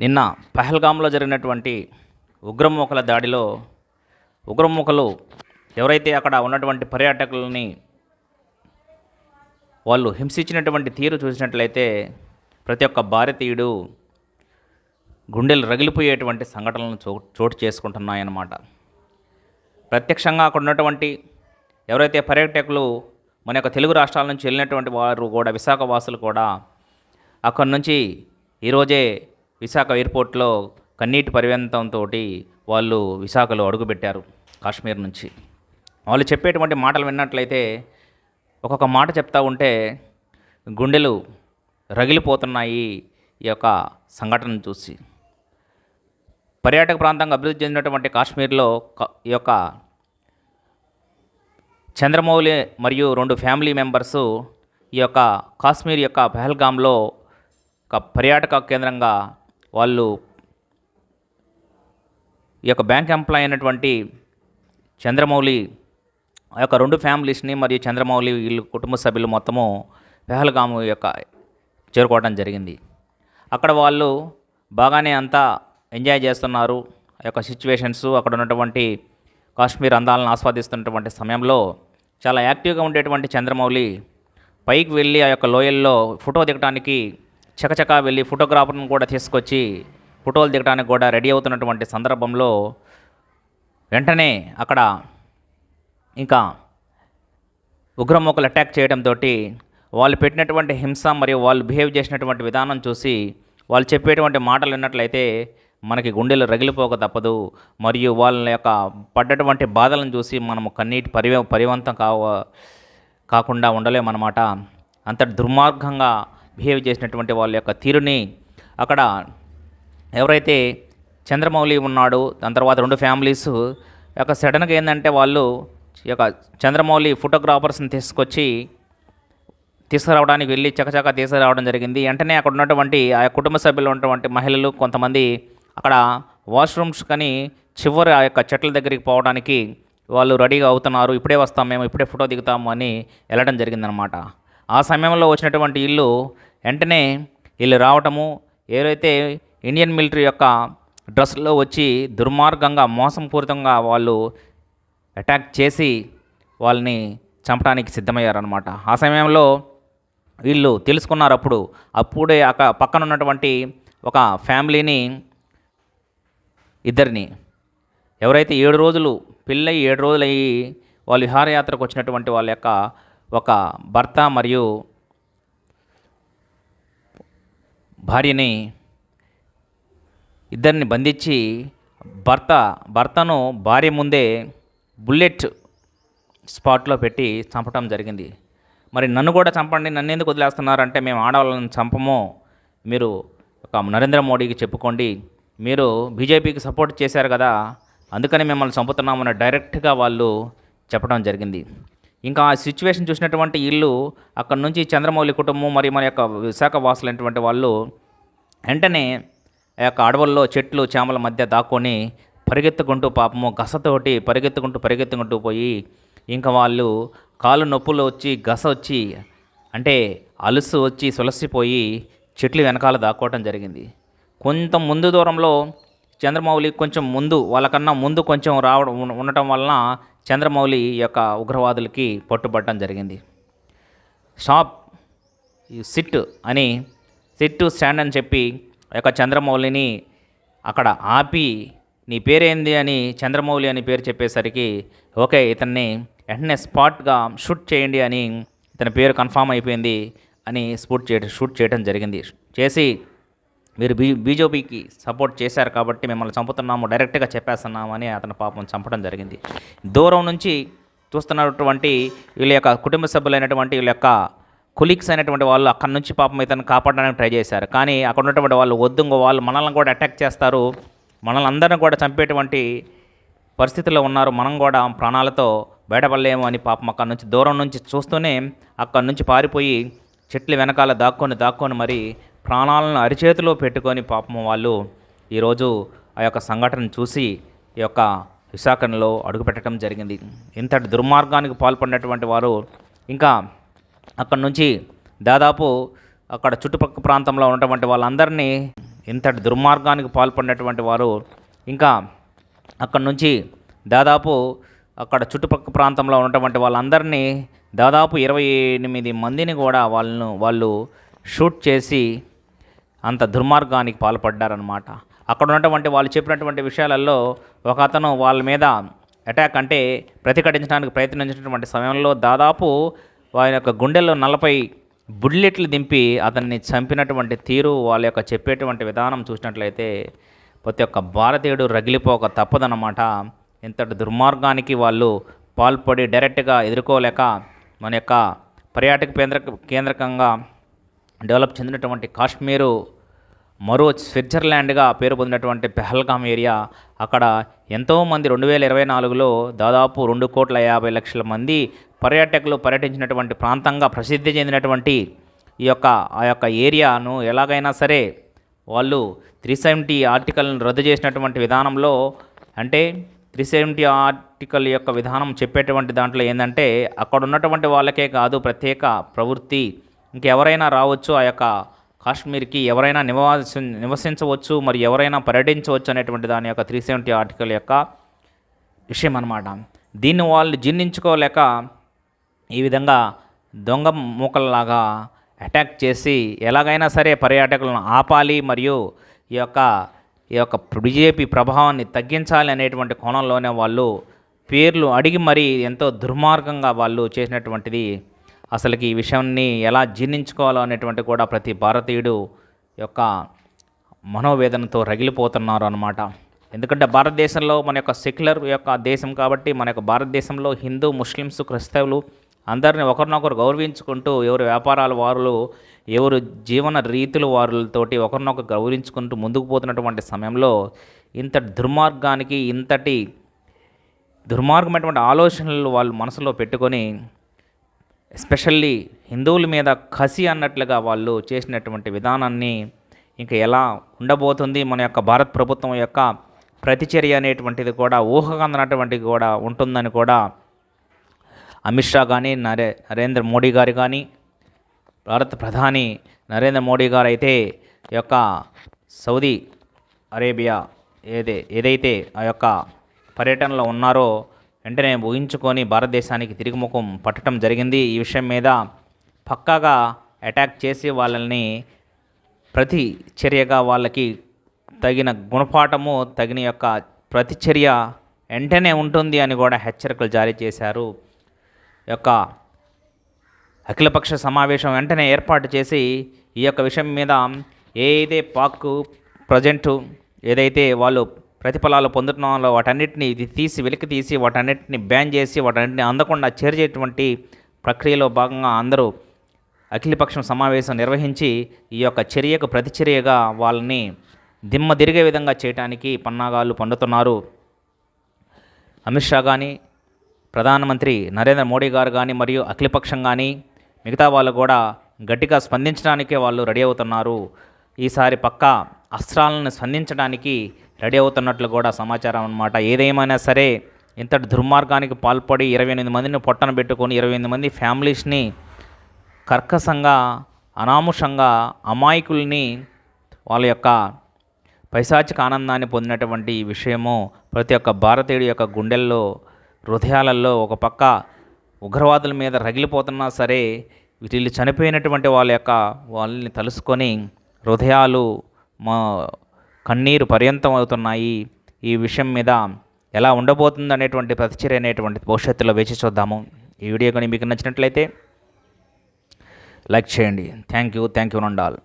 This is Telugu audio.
నిన్న పహల్గామ్లో జరిగినటువంటి ఉగ్రమూకల దాడిలో ఉగ్రమూకలు ఎవరైతే అక్కడ ఉన్నటువంటి పర్యాటకులని వాళ్ళు హింసించినటువంటి తీరు చూసినట్లయితే ప్రతి ఒక్క భారతీయుడు గుండెలు రగిలిపోయేటువంటి సంఘటనలను చో చోటు చేసుకుంటున్నాయన్నమాట. ప్రత్యక్షంగా అక్కడ ఉన్నటువంటి ఎవరైతే పర్యాటకులు మన యొక్క తెలుగు రాష్ట్రాల నుంచి వెళ్ళినటువంటి వారు కూడా విశాఖ వాసులు కూడా అక్కడి నుంచి ఈరోజే విశాఖ ఎయిర్పోర్ట్లో కన్నీటి పర్యంతంతో వాళ్ళు విశాఖలో అడుగుపెట్టారు కాశ్మీర్ నుంచి. వాళ్ళు చెప్పేటువంటి మాటలు విన్నట్లయితే ఒక్కొక్క మాట చెప్తా ఉంటే గుండెలు రగిలిపోతున్నాయి ఈ యొక్క సంఘటనను చూసి. పర్యాటక ప్రాంతంగా అభివృద్ధి చెందినటువంటి కాశ్మీర్లో క- ఈ యొక్క చంద్రమౌళి మరియు రెండు ఫ్యామిలీ మెంబర్స్ ఈ యొక్క కాశ్మీర్ యొక్క పహల్గామ్లో ఒక పర్యాటక కేంద్రంగా వాళ్ళు ఈ యొక్క బ్యాంక్ ఎంప్లాయ్ అయినటువంటి చంద్రమౌళి ఆ యొక్క రెండు ఫ్యామిలీస్ని మరియు చంద్రమౌళి వీళ్ళు కుటుంబ సభ్యులు మొత్తము పెహల్గాము యొక్క చేరుకోవడం జరిగింది. అక్కడ వాళ్ళు బాగానే అంతా ఎంజాయ్ చేస్తున్నారు. ఆ యొక్క సిచ్యువేషన్స్ అక్కడ ఉన్నటువంటి కాశ్మీర్ అందాలను ఆస్వాదిస్తున్నటువంటి సమయంలో చాలా యాక్టివ్గా ఉండేటువంటి చంద్రమౌళి పైకి వెళ్ళి ఆ యొక్క లోయల్లో ఫోటో దిగడానికి చకచకా వెళ్ళి ఫోటోగ్రాఫర్ను కూడా తీసుకొచ్చి ఫోటోలు దిగడానికి కూడా రెడీ అవుతున్నటువంటి సందర్భంలో వెంటనే అక్కడ ఇంకా ఉగ్రమూకలు అటాక్ చేయడంతో వాళ్ళు పెట్టినటువంటి హింస మరియు వాళ్ళు బిహేవ్ చేసినటువంటి విధానం చూసి వాళ్ళు చెప్పేటువంటి మాటలు విన్నట్లయితే మనకి గుండెలు రగిలిపోక తప్పదు. మరియు వాళ్ళ యొక్క పడ్డటువంటి బాధలను చూసి మనము కన్నీటి పరివ పరివంతం కావ కాకుండా ఉండలేమన్నమాట. అంత దుర్మార్గంగా బిహేవ్ చేసినటువంటి వాళ్ళ యొక్క తీరుని అక్కడ ఎవరైతే చంద్రమౌళి ఉన్నాడు దాని తర్వాత రెండు ఫ్యామిలీస్ యొక్క సడన్గా ఏంటంటే వాళ్ళు ఈ యొక్క చంద్రమౌళి ఫోటోగ్రాఫర్స్ని తీసుకొచ్చి తీసుకురావడానికి వెళ్ళి చకచకా తీసుకురావడం జరిగింది. వెంటనే అక్కడ ఉన్నటువంటి ఆ కుటుంబ సభ్యులు ఉన్నటువంటి మహిళలు కొంతమంది అక్కడ వాష్రూమ్స్ కానీ చివరి ఆ యొక్క చెట్ల దగ్గరికి పోవడానికి వాళ్ళు రెడీగా అవుతున్నారు. ఇప్పుడే వస్తాం మేము ఇప్పుడే ఫోటో దిగుతాము అని వెళ్ళడం జరిగిందనమాట. ఆ సమయంలో వచ్చినటువంటి ఇల్లు వెంటనే వీళ్ళు రావటము ఏదైతే ఇండియన్ మిలిటరీ యొక్క డ్రెస్లో వచ్చి దుర్మార్గంగా మోసంపూరితంగా వాళ్ళు అటాక్ చేసి వాళ్ళని చంపడానికి సిద్ధమయ్యారనమాట ఆ సమయంలో వీళ్ళు తెలుసుకున్నారు అప్పుడు. అప్పుడే అక్క పక్కన ఉన్నటువంటి ఒక ఫ్యామిలీని ఇద్దరిని. ఎవరైతే ఏడు రోజులు పెళ్ళయి ఏడు రోజులు అయ్యి వాళ్ళు విహారయాత్రకు వచ్చినటువంటి వాళ్ళ యొక్క ఒక భర్త మరియు భార్యని ఇద్దరిని బంధించి భర్త భర్తను భార్య ముందే బుల్లెట్ స్పాట్లో పెట్టి చంపటం జరిగింది. మరి నన్ను కూడా చంపండి నన్ను ఎందుకు వదిలేస్తున్నారంటే మేము ఆడవాళ్ళని చంపము. మీరు ఒక నరేంద్ర మోడీకి చెప్పుకోండి. మీరు బీజేపీకి సపోర్ట్ చేశారు కదా అందుకని మిమ్మల్ని చంపుతున్నామని డైరెక్ట్గా వాళ్ళు చెప్పడం జరిగింది. ఇంకా ఆ సిచ్యువేషన్ చూసినటువంటి ఇల్లు అక్కడ నుంచి చంద్రమౌళి కుటుంబం మరియు మన యొక్క విశాఖ వాసులైనటువంటి వాళ్ళు వెంటనే ఆ యొక్క అడవుల్లో చెట్లు చేమల మధ్య దాక్కొని పరిగెత్తుకుంటూ పాపము గసతోటి పరిగెత్తుకుంటూ పరిగెత్తుకుంటూ పోయి ఇంకా వాళ్ళు కాళ్ళు నొప్పులు వచ్చి గస వచ్చి అంటే అలుసు వచ్చి సులసిపోయి చెట్లు వెనకాల దాక్కోవటం జరిగింది. కొంత ముందు దూరంలో చంద్రమౌళి కొంచెం ముందు వాళ్ళకన్నా ముందు కొంచెం రావడం ఉండటం వలన చంద్రమౌళి యొక్క ఉగ్రవాదులకి పట్టుబట్టడం జరిగింది. షాప్ సిట్ అని సిట్ స్టాండ్ అని చెప్పి ఆ యొక్క చంద్రమౌళిని అక్కడ ఆపి నీ పేరేంది అని చంద్రమౌళి అని పేరు చెప్పేసరికి ఓకే ఇతన్ని వెంటనే స్పాట్గా షూట్ చేయండి అని ఇతని పేరు కన్ఫామ్ అయిపోయింది అని షూట్ చేయడం షూట్ చేయడం జరిగింది. చేసి మీరు బీ బీజేపీకి సపోర్ట్ చేశారు కాబట్టి మిమ్మల్ని చంపుతున్నాము డైరెక్ట్గా చెప్పేస్తున్నాము అని అతను పాపం చంపడం జరిగింది. దూరం నుంచి చూస్తున్నటువంటి వీళ్ళ యొక్క కుటుంబ సభ్యులైనటువంటి వీళ్ళ యొక్క కొలీగ్స్ అయినటువంటి వాళ్ళు అక్కడి నుంచి పాపం ఇతను కాపాడడానికి ట్రై చేశారు. కానీ అక్కడ ఉన్నటువంటి వాళ్ళు వద్దు వాళ్ళు మనల్ని కూడా అటాక్ చేస్తారు. మనల్ని అందరిని కూడా చంపేటువంటి పరిస్థితుల్లో ఉన్నారు. మనం కూడా ప్రాణాలతో బయటపడలేము అని పాపం అక్కడి నుంచి దూరం నుంచి చూస్తూనే అక్కడి నుంచి పారిపోయి చెట్ల వెనకాల దాక్కొని దాక్కొని మరి ప్రాణాలను అరిచేతిలో పెట్టుకొని పాపం వాళ్ళు ఈరోజు ఆ యొక్క సంఘటన చూసి ఈ యొక్క విశాఖలో అడుగుపెట్టడం జరిగింది. ఇంతటి దుర్మార్గానికి పాల్పడినటువంటి వారు ఇంకా అక్కడి నుంచి దాదాపు అక్కడ చుట్టుపక్క ప్రాంతంలో ఉన్నటువంటి వాళ్ళందరినీ ఇంతటి దుర్మార్గానికి పాల్పడినటువంటి వారు ఇంకా అక్కడి నుంచి దాదాపు అక్కడ చుట్టుపక్క ప్రాంతంలో ఉన్నటువంటి వాళ్ళందరినీ దాదాపు ఇరవై ఎనిమిది మందిని కూడా వాళ్ళను వాళ్ళు షూట్ చేసి అంత దుర్మార్గానికి పాల్పడ్డారనమాట అక్కడ ఉన్నటువంటి వాళ్ళు చెప్పినటువంటి విషయాలలో ఒక అతను వాళ్ళ మీద అటాక్ అంటే ప్రతిఘటించడానికి ప్రయత్నించినటువంటి సమయంలో దాదాపు వారి యొక్క గుండెల్లో నలభై బుల్లెట్లు దింపి అతన్ని చంపినటువంటి తీరు వాళ్ళ యొక్క చెప్పేటువంటి విధానం చూసినట్లయితే ప్రతి ఒక్క భారతీయుడు రగిలిపోక తప్పదన్నమాట. ఇంతటి దుర్మార్గానికి వాళ్ళు పాల్పడి డైరెక్ట్గా ఎదుర్కోలేక మన యొక్క పర్యాటక కేంద్ర కేంద్రకంగా డెవలప్ చెందినటువంటి కాశ్మీరు మరో స్విట్జర్లాండ్గా పేరు పొందినటువంటి పెహల్గామ్ ఏరియా అక్కడ ఎంతోమంది రెండు వేల ఇరవై నాలుగులో దాదాపు రెండు కోట్ల యాభై లక్షల మంది పర్యాటకులు పర్యటించినటువంటి ప్రాంతంగా ప్రసిద్ధి చెందినటువంటి ఈ యొక్క ఆ యొక్క ఏరియాను ఎలాగైనా సరే వాళ్ళు త్రీ సెవెంటీ ఆర్టికల్ను రద్దు చేసినటువంటి విధానంలో అంటే త్రీ సెవెంటీ ఆర్టికల్ యొక్క విధానం చెప్పేటువంటి దాంట్లో ఏంటంటే అక్కడ ఉన్నటువంటి వాళ్ళకే కాదు ప్రత్యేక ప్రవృత్తి ఇంకెవరైనా రావచ్చు ఆ యొక్క కాశ్మీర్కి ఎవరైనా నివాస నివసించవచ్చు మరి ఎవరైనా పర్యటించవచ్చు అనేటువంటి దాని యొక్క త్రీ సెవెంటీ ఆర్టికల్ యొక్క విషయం అన్నమాట. దీన్ని వాళ్ళు జీర్ణించుకోలేక ఈ విధంగా దొంగ మూకల్లాగా అటాక్ చేసి ఎలాగైనా సరే పర్యాటకులను ఆపాలి మరియు ఈ యొక్క ఈ యొక్క బీజేపీ ప్రభావాన్ని తగ్గించాలి అనేటువంటి కోణంలోనే వాళ్ళు పేర్లు అడిగి మరీ ఎంతో దుర్మార్గంగా వాళ్ళు చేసినటువంటిది అసలుకి ఈ విషయాన్ని ఎలా జీర్ణించుకోవాలో అనేటువంటి కూడా ప్రతి భారతీయుడు యొక్క మనోవేదనతో రగిలిపోతున్నారు అనమాట ఎందుకంటే భారతదేశంలో మన యొక్క సెక్యులర్ యొక్క దేశం కాబట్టి మన యొక్క భారతదేశంలో హిందూ ముస్లిమ్స్ క్రైస్తవులు అందరిని ఒకరినొకరు గౌరవించుకుంటూ ఎవరు వ్యాపారాల వారులు ఎవరు జీవన రీతులు వారులతోటి ఒకరినొకరు గౌరవించుకుంటూ ముందుకు పోతున్నటువంటి సమయంలో ఇంతటి దుర్మార్గానికి ఇంతటి దుర్మార్గమైనటువంటి ఆలోచనలు వాళ్ళు మనసులో పెట్టుకొని ఎస్పెషల్లీ హిందువుల మీద కసి అన్నట్లుగా వాళ్ళు చేసినటువంటి విధానాన్ని ఇంకా ఎలా ఉండబోతుంది మన యొక్క భారత ప్రభుత్వం యొక్క ప్రతిచర్య అనేటువంటిది కూడా ఊహకందనటువంటిది కూడా ఉంటుందని కూడా అమిత్ షా కానీ నరే నరేంద్ర మోడీ గారు కానీ భారత ప్రధాని నరేంద్ర మోడీ గారు అయితే ఈ యొక్క సౌదీ అరేబియా ఏదే ఏదైతే ఆ యొక్క పర్యటనలో ఉన్నారో వెంటనే ఊహించుకొని భారతదేశానికి తిరిగి ముఖం పట్టడం జరిగింది. ఈ విషయం మీద పక్కాగా అటాక్ చేసి వాళ్ళని ప్రతి చర్యగా వాళ్ళకి తగిన గుణపాఠము తగిన యొక్క ప్రతిచర్య వెంటనే ఉంటుంది అని కూడా హెచ్చరికలు జారీ చేశారు. యొక్క అఖిలపక్ష సమావేశం వెంటనే ఏర్పాటు చేసి ఈ యొక్క విషయం మీద ఏదైతే పాక్ ప్రజెంటు ఏదైతే వాళ్ళు ప్రతిఫలాలు పొందుతున్నారో వాటన్నిటిని ఇది తీసి వెలికి తీసి వాటన్నిటిని బ్యాన్ చేసి వాటన్నిటిని అందకుండా చేర్చేటువంటి ప్రక్రియలో భాగంగా అందరూ అఖిలపక్షం సమావేశం నిర్వహించి ఈ యొక్క చర్యకు ప్రతిచర్యగా వాళ్ళని దిమ్మ తిరిగే విధంగా చేయడానికి పన్నాగాలు పండుతున్నారు. అమిత్ షా కానీ ప్రధానమంత్రి నరేంద్ర మోడీ గారు కానీ మరియు అఖిలపక్షం కానీ మిగతా వాళ్ళు కూడా గట్టిగా స్పందించడానికే వాళ్ళు రెడీ అవుతున్నారు. ఈసారి పక్కా అస్త్రాలను స్పందించడానికి రెడీ అవుతున్నట్లు కూడా సమాచారం అన్నమాట. ఏదేమైనా సరే ఇంతటి దుర్మార్గానికి పాల్పడి ఇరవై ఎనిమిది మందిని పొట్టన పెట్టుకొని ఇరవై ఎనిమిది మంది ఫ్యామిలీస్ని కర్కశంగా అనాముషంగా అమాయకుల్ని వాళ్ళ యొక్క పైశాచిక ఆనందాన్ని పొందినటువంటి ఈ విషయము ప్రతి ఒక్క భారతీయుడి యొక్క గుండెల్లో హృదయాలలో ఒక పక్క ఉగ్రవాదుల మీద రగిలిపోతున్నా సరే వీళ్ళు చనిపోయినటువంటి వాళ్ళ యొక్క వాళ్ళని తలుసుకొని హృదయాలు మా కన్నీరు పర్యంతం అవుతున్నాయి. ఈ విషయం మీద ఎలా ఉండబోతుంది అనేటువంటి ప్రతిచర్య అనేటువంటి భవిష్యత్తులో వేచి చూద్దాము. ఈ వీడియో కానీ మీకు నచ్చినట్లయితే లైక్ చేయండి. Thank you. Thank you నండాల్.